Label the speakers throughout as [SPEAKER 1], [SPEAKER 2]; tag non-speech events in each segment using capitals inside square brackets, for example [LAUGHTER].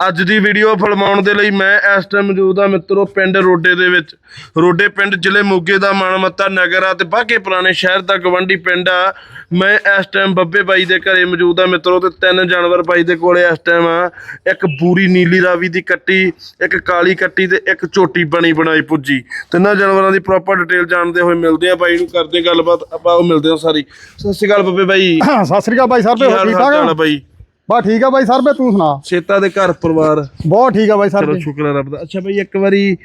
[SPEAKER 1] ਅੱਜ ਦੀ ਵੀਡੀਓ ਫਿਲਮਾਉਣ ਦੇ ਲਈ ਮੈਂ ਇਸ ਟਾਈਮ ਮੌਜੂਦ ਆ ਮਿੱਤਰੋ ਪਿੰਡ ਰੋਡੇ ਦੇ ਵਿੱਚ। ਰੋਡੇ ਪਿੰਡ ਜ਼ਿਲ੍ਹੇ ਮੋਗੇ ਦਾ ਮਾਣਮੱਤਾ ਨਗਰ ਆ ਤੇ ਬਾਕੀ ਪੁਰਾਣੇ ਸ਼ਹਿਰ ਦਾ ਗਵੰਡੀ ਪਿੰਡ ਆ। ਮੈਂ ਇਸ ਟਾਈਮ ਬੱਬੇ ਬਾਈ ਦੇ ਘਰੇ ਮੌਜੂਦ ਆ ਮਿੱਤਰੋ ਤੇ ਤਿੰਨ ਜਾਨਵਰ ਬਾਈ ਦੇ ਕੋਲੇ ਇਸ ਟਾਈਮ ਆ। ਇੱਕ ਬੂਰੀ ਨੀਲੀ ਰਾਵੀ ਦੀ ਕੱਟੀ ਇੱਕ ਕਾਲੀ ਕੱਟੀ ਤੇ ਇੱਕ ਝੋਟੀ ਬਣੀ ਬਣਾਈ ਪੁੱਜੀ। ਤਿੰਨਾਂ ਜਾਨਵਰਾਂ ਦੀ ਪ੍ਰੋਪਰ ਡਿਟੇਲ ਜਾਣਦੇ ਹੋਏ ਮਿਲਦੇ ਆ ਬਾਈ ਨੂੰ ਕਰਦੇ ਗੱਲਬਾਤ। ਆਪਾਂ ਉਹ ਮਿਲਦੇ ਹਾਂ ਸਾਰੀ। ਸਤਿ ਸ਼੍ਰੀ ਅਕਾਲ ਬੱਬੇ ਬਾਈ।
[SPEAKER 2] ਸਤਿ ਸ੍ਰੀ ਅਕਾਲ ਬਾਈ
[SPEAKER 1] ਹਾਲ
[SPEAKER 2] ਠੀਕ
[SPEAKER 1] ਆ
[SPEAKER 2] ਠਾਕ
[SPEAKER 1] ਬਾਈ?
[SPEAKER 2] ਬਾ ਠੀਕ ਆ ਬਾਈ ਸਰਬੇ ਤੂੰ ਸੁਣਾ।
[SPEAKER 1] ਸੇਤਾ ਦੇ ਘਰ ਪਰਿਵਾਰ।
[SPEAKER 2] ਬਹੁਤ ਠੀਕ ਆ ਬਾਈ
[SPEAKER 1] ਚਲੋ
[SPEAKER 2] ਸਰਬੇ।
[SPEAKER 1] ਸ਼ੁਕਰ ਰੱਬ ਦਾ। ਅੱਛਾ ਬਈ ਇੱਕ ਵਾਰੀ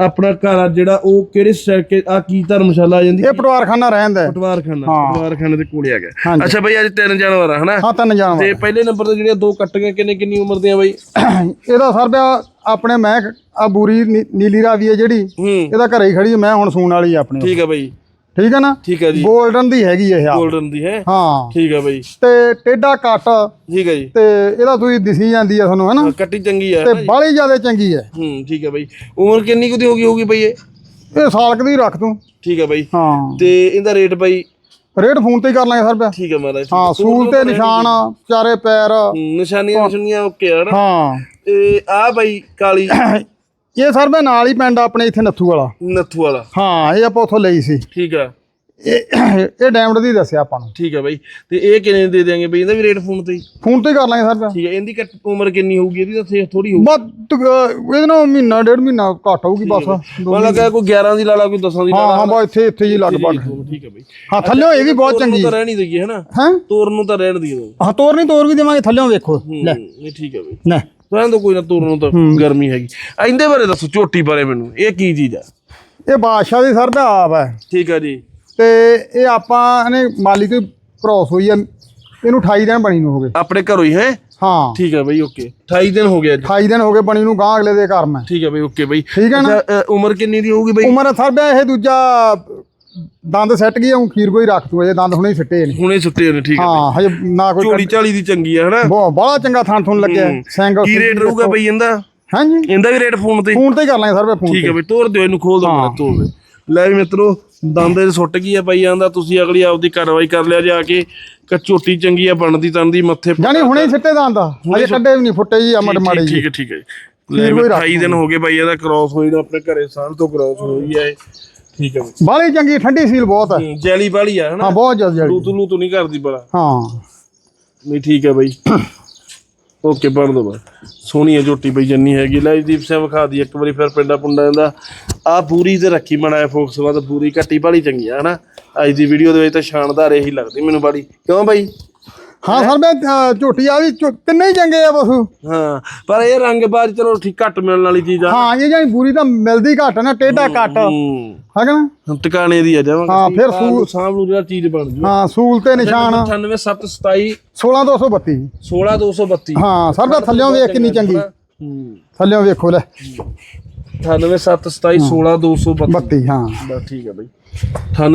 [SPEAKER 1] ਆਪਣਾ ਘਰ ਆ ਜਿਹੜਾ ਉਹ ਕਿਹੜੇ ਸਟੈਕ ਕੇ ਆ ਕੀ ਧਰਮਸ਼ਾਲਾ ਆ ਜਾਂਦੀ?
[SPEAKER 2] ਇਹ ਪਟਵਾਰਖਾਨਾ ਰਹਿੰਦਾ ਹੈ।
[SPEAKER 1] ਪਟਵਾਰਖਾਨਾ। ਪਟਵਾਰਖਾਨੇ ਦੇ ਕੋਲੇ ਆ ਗਿਆ। ਅੱਛਾ ਬਈ ਅੱਜ ਤਿੰਨ ਜਾਨਵਰ ਆ ਹਨਾ?
[SPEAKER 2] ਹਾਂ ਤਿੰਨ
[SPEAKER 1] ਤੇ
[SPEAKER 2] ਜਾਨਵਰ
[SPEAKER 1] ਪਹਿਲੇ ਨੰਬਰ ਤੇ ਜਿਹੜੀਆਂ ਦੋ ਕੱਟੀਆਂ ਕਿੰਨੇ ਕਿੰਨੀ ਉਮਰ ਦੀਆਂ ਬਈ? [COUGHS]
[SPEAKER 2] ਇਹਦਾ ਸਰਬੇ ਆਪਣੇ ਮੈਂ ਆ ਬੂਰੀ ਨੀਲੀ ਰਾਵੀ ਹੈ ਜਿਹੜੀ ਇਹਦਾ ਘਰੇ ਹੀ ਖੜੀ ਮੈਂ ਹੁਣ ਸੂਣ ਵਾਲੀ ਆ ਆਪਣੀ
[SPEAKER 1] ਠੀਕ ਆ ਬਈ।
[SPEAKER 2] ਠੀਕ ਹੈ ਨਾ?
[SPEAKER 1] ਠੀਕ ਆ ਜੀ।
[SPEAKER 2] 골ਡਨ ਦੀ ਹੈਗੀ ਇਹ ਆ।
[SPEAKER 1] 골ਡਨ ਦੀ ਹੈ।
[SPEAKER 2] ਹਾਂ।
[SPEAKER 1] ਠੀਕ ਆ ਬਈ।
[SPEAKER 2] ਤੇ ਟੇਡਾ ਕੱਟ
[SPEAKER 1] ਠੀਕ ਆ ਜੀ।
[SPEAKER 2] ਤੇ ਇਹਦਾ ਤੁਸੀਂ ਦਿਸੀ ਜਾਂਦੀ ਆ ਤੁਹਾਨੂੰ ਹੈਨਾ?
[SPEAKER 1] ਕੱਟੀ ਚੰਗੀ ਆ
[SPEAKER 2] ਤੇ? ਬਾਹਲੀ ਜ਼ਿਆਦਾ ਚੰਗੀ ਹੈ
[SPEAKER 1] ਹੂੰ ਠੀਕ ਆ ਬਈ। ਉਮਰ ਕਿੰਨੀ ਕੁ ਦੀ ਹੋ ਗਈ ਹੋਊਗੀ ਬਈ ਇਹ?
[SPEAKER 2] ਇਹ ਸਾਲਕ ਦੀ ਰੱਖ ਤੂੰ।
[SPEAKER 1] ਠੀਕ ਆ ਬਈ।
[SPEAKER 2] ਹਾਂ।
[SPEAKER 1] ਤੇ ਇਹਦਾ ਰੇਟ ਬਈ?
[SPEAKER 2] ਰੇਟ ਫੋਨ ਤੇ ਹੀ ਕਰ ਲਾਂਗੇ ਸਰਬੇ
[SPEAKER 1] ਠੀਕ ਆ ਮਹਾਰਾਜ
[SPEAKER 2] ਹਾਂ ਸੂਲ ਤੇ ਨਿਸ਼ਾਨ ਚਾਰੇ ਪੈਰ।
[SPEAKER 1] ਹੂੰ, ਨਿਸ਼ਾਨੀਆਂ ਨਿਸ਼ਾਨੀਆਂ ਓਕੇ ਆ ਨਾ
[SPEAKER 2] ਹਾਂ।
[SPEAKER 1] ਤੇ ਆ ਬਈ ਕਾਲੀ। [COUGHS]
[SPEAKER 2] ਇਹ ਸਰਬੇ ਨਾਲ ਹੀ ਪਿੰਡ ਆਪਣੇ ਇੱਥੇ ਨੱਥੂ ਵਾਲਾ।
[SPEAKER 1] ਨੱਥੂ ਵਾਲਾ।
[SPEAKER 2] ਹਾਂ ਇਹ ਆਪਾਂ ਉੱਥੋਂ ਲਈ ਸੀ।
[SPEAKER 1] ਠੀਕ ਆ।
[SPEAKER 2] ਇਹ [COUGHS] ਇਹ ਡੈਮਡ ਦੀ ਦੱਸਿਆ ਆਪਾਂ ਨੂੰ।
[SPEAKER 1] ਠੀਕ ਆ ਬਈ। ਤੇ ਇਹ ਕਿੰਨੇ ਦੇ ਦੇਾਂਗੇ ਬਈ? ਇਹਦਾ ਵੀ ਰੇਟ ਫੋਨ ਤੇ ਹੀ।
[SPEAKER 2] ਫੋਨ ਤੇ ਹੀ ਕਰ ਲਾਂਗੇ ਸਰ
[SPEAKER 1] ਠੀਕ ਆ ਇਹਦੀ ਉਮਰ ਕਿੰਨੀ ਹੋਊਗੀ? ਇਹਦੀ ਤਾਂ ਥੋੜੀ ਹੋਊਗੀ।
[SPEAKER 2] ਬਸ ਇਹਦੇ ਨਾਲ ਮਹੀਨਾ ਡੇਢ ਮਹੀਨਾ ਘੱਟ ਹੋਊਗੀ ਬਸ। ਦੋ-
[SPEAKER 1] ਮੰਨ ਲਗਾ ਕੋਈ 11 ਦੀ ਲਾ ਲਾ ਕੋਈ 10 ਦੀ ਲਾ
[SPEAKER 2] ਹਾਂ ਹਾਂ ਬਸ ਇੱਥੇ ਇੱਥੇ ਜੀ ਲਗਭਗ।
[SPEAKER 1] ਠੀਕ ਆ ਬਈ।
[SPEAKER 2] ਹਾਂ ਥੱਲਿਓ ਇਹ ਵੀ ਬਹੁਤ ਚੰਗੀ
[SPEAKER 1] ਨੂੰ ਤਾਂ ਰਹਿਣ ਹੀ ਦਈਏ ਹਨਾ?
[SPEAKER 2] ਹੈ?
[SPEAKER 1] ਤੋਰਨ ਨੂੰ ਤਾਂ ਰਹਿਣ ਦਈਏ।
[SPEAKER 2] ਹਾਂ ਤੋਰ ਨਹੀਂ ਤੋਰ ਵੀ ਦੇਵਾਂਗੇ ਥੱਲਿਓ ਵੇਖੋ। ਲੈ।
[SPEAKER 1] ਨਹੀਂ ਠੀਕ ਆ ਬਈ।
[SPEAKER 2] ਲੈ।
[SPEAKER 1] ਰਹਿਣ ਦੋ ਕੋਈ ਨਾ ਤੋਰਨ ਨੂੰ ਤਾਂ ਗਰਮੀ ਹੈਗੀ। ਆ ਇਹਦੇ ਬਾਰੇ ਦੱਸੋ ਝੋਟੀ ਬਾਰੇ ਮੈਨੂੰ। ਇਹ ਕੀ ਚੀਜ਼ ਆ?
[SPEAKER 2] ਇਹ ਬਾਦਸ਼ਾਹ ਦੀ ਸਰ ਦਾ ਆਪ ਹੈ।
[SPEAKER 1] ਠੀਕ ਆ ਜੀ।
[SPEAKER 2] ਤੇ ਇਹ ਆਪਾਂ ਨੇ ਮਾਲੀ ਤੋਂ ਕ੍ਰੋਸ ਹੋਈ ਹੈ ਇਹਨੂੰ 28 ਦਿਨ ਬਣੀ ਨੂੰ ਹੋ ਗਏ।
[SPEAKER 1] ਆਪਣੇ ਘਰੋਂ ਹੀ ਹੈ?
[SPEAKER 2] ਹਾਂ।
[SPEAKER 1] ਠੀਕ ਆ ਬਈ ਓਕੇ। 28 ਦਿਨ ਹੋ ਗਏ ਅੱਜ।
[SPEAKER 2] 28 ਦਿਨ ਹੋ ਗਏ ਬਣੀ ਨੂੰ ਗਾਂ ਅਗਲੇ ਦੇ ਘਰ ਮੈਂ।
[SPEAKER 1] ਠੀਕ ਆ ਬਈ ਓਕੇ ਬਈ।
[SPEAKER 2] ਠੀਕ ਆ ਨਾ?
[SPEAKER 1] ਉਮਰ ਕਿੰਨੀ ਦੀ ਹੋਊਗੀ ਬਈ?
[SPEAKER 2] ਉਮਰ ਸਰ ਇਹ ਦੂਜਾ ਦੰਦ ਸੈੱਟ ਗਈ ਉਹ ਖੀਰ ਕੋਈ ਰੱਖ ਤੂੰ ਅਜੇ ਦੰਦ ਹੁਣੇ ਹੀ ਫਿੱਟੇ ਨੇ।
[SPEAKER 1] ਹੁਣੇ ਸੁੱਤੇ ਨੇ ਠੀਕ
[SPEAKER 2] ਹਾਂ ਹਜੇ ਨਾ ਕੋਈ
[SPEAKER 1] ਝੋਲੀ ਝਾਲੀ ਦੀ ਚੰਗੀ ਆ ਹਨਾ?
[SPEAKER 2] ਬਹੁਤ ਬੜਾ ਚੰਗਾ ਥਣ ਥੁਣ ਲੱਗਿਆ ਸਿੰਘ
[SPEAKER 1] ਕੀ ਰੇਟ ਰਹੂਗਾ ਬਈ ਇਹਦਾ?
[SPEAKER 2] ਹਾਂਜੀ।
[SPEAKER 1] ਇਹਦਾ ਵੀ ਰੇਟ ਫੋਨ ਤੇ
[SPEAKER 2] ਫੋਨ ਤੇ ਹੀ ਕਰ ਲਾਂਗੇ ਸਰ ਫੋਨ
[SPEAKER 1] ਠੀਕ ਹੈ। ਬਈ ਤੋਰ ਦਿਓ ਇਹਨੂੰ ਖੋਲ ਦੋ ਮੇਰਾ ਤੋਰ ਦੇ ਲੈ ਵੀ ਮਿੱਤਰੋ ਦੰਦ ਦੇ ਸੁੱਟ ਗਈ ਆ ਪਈ ਜਾਂਦਾ ਤੁਸੀਂ ਅਗਲੀ ਆਪਦੀ ਕਾਰਵਾਈ ਕਰ ਲਿਆ ਜਾ ਕੇ ਕਿ ਝੋਟੀ ਚੰਗੀ ਆ ਬਣਦੀ ਤੰਦੀ ਮੱਥੇ
[SPEAKER 2] ਜਾਨੀ ਹੁਣੇ ਹੀ ਸਿੱਟੇ ਦੰਦ ਆ ਕੱਢੇ ਵੀ ਨਹੀਂ ਫੁੱਟੇ ਜੀ ਅਮੜ ਮਾੜੇ ਜੀ
[SPEAKER 1] ਠੀਕ ਹੈ ਠੀਕ ਹੈ ਲੈ ਵੀ 28 ਦਿਨ ਹੋ ਗਏ ਬਾਈ ਇਹਦਾ ਕ੍ਰਾਸ ਹੋਈ ਨੂੰ ਆਪਣੇ ਘਰੇ ਸਾਲ ਤੋਂ ਕ੍ਰਾਸ ਹੋਈ ਆ ਇਹ। ਠੀਕ ਹੈ ਬਈ
[SPEAKER 2] ਬਾਲੀ ਚੰਗੀ ਠੰਡੀ ਸੀਲ ਬਹੁਤ ਹੈ।
[SPEAKER 1] ਹੂੰ, ਜੈਲੀ ਵਾਲੀ ਆ ਹਨਾ?
[SPEAKER 2] ਹਾਂ ਬਹੁਤ ਜ਼ਿਆਦਾ ਜਲਦੀ
[SPEAKER 1] ਤੂੰ ਤੂੰ ਤੂੰ ਨਹੀਂ ਕਰਦੀ ਬੜਾ।
[SPEAKER 2] ਹਾਂ।
[SPEAKER 1] ਨਹੀਂ ਠੀਕ ਹੈ ਬਾਈ। ਓਕੇ ਬਣ ਦੋ ਬਾ ਸੋਹਣੀ ਹੈ ਝੋਟੀ ਬਈ ਜੰਨੀ ਹੈਗੀ। ਲੈ ਦੀਪ ਸਿੰਘ ਵਿਖਾ ਦੀ ਇੱਕ ਵਾਰੀ ਫਿਰ ਪਿੰਡਾ ਪੁੰਡਾ ਦਾ ਆ ਪੂਰੀ ਤੇ ਰੱਖੀ ਬਣਾਇਆ ਫੋਕਸ ਬਾਅਦ ਪੂਰੀ ਕੱਟੀ ਬਾਲੀ ਚੰਗੀ ਆ ਹਨਾ? ਅੱਜ ਦੀ ਵੀਡੀਓ ਦੇ ਵਿੱਚ ਤਾਂ ਸ਼ਾਨਦਾਰ ਇਹੀ ਲੱਗਦੀ ਮੈਨੂੰ ਬਾੜੀ ਕਿਉਂ ਬਾਈ?
[SPEAKER 2] ਹਾਂ ਸਰ ਮੈਂ ਅਹ, ਝੋਟੀ ਆ ਵੀ ਝੋ- ਤਿੰਨੇ ਹੀ ਚੰਗੇ ਆ ਪਸ਼ੂ
[SPEAKER 1] ਹਾਂ ਪਰ ਇਹ ਰੰਗਬਾਜ਼ ਚਲੋ ਠੀਕ ਘੱਟ ਮਿਲਣ ਵਾਲੀ ਚੀਜ਼ ਆ।
[SPEAKER 2] ਹਾਂ ਇਹ ਜਾਨੀ ਪੂਰੀ ਤਾਂ ਮਿਲਦੀ ਘੱਟ ਨਾ ਟੇਢਾ ਘੱਟ
[SPEAKER 1] ਹੂੰ।
[SPEAKER 2] ਹੈਗਾ ਨਾ?
[SPEAKER 1] ਹੁਣ ਟਿਕਾਣੇ ਦੀ ਆ ਜਾਵਾਂਗੇ।
[SPEAKER 2] ਹਾਂ, ਫਿਰ ਸੂਲ-
[SPEAKER 1] ਸਾਹਬ ਨੂੰ ਜਿਹੜਾ ਚੀਜ਼ ਬਣ ਜੂ।
[SPEAKER 2] ਹਾਂ ਸੂਲ ਤੇ ਨਿਸ਼ਾਨ।
[SPEAKER 1] 98727
[SPEAKER 2] 16232
[SPEAKER 1] 16232
[SPEAKER 2] ਹਾਂ ਸਰ ਦਾ ਥੱਲਿਓਂ ਵੇਖ ਕਿੰਨੀ ਚੰਗੀ
[SPEAKER 1] ਹੂੰ।
[SPEAKER 2] ਥੱਲਿਓਂ ਵੇਖੋ ਲੈ।
[SPEAKER 1] 98727 16232
[SPEAKER 2] 32 ਹਾਂ।
[SPEAKER 1] ਬਸ ਠੀਕ ਹੈ ਬਈ। 98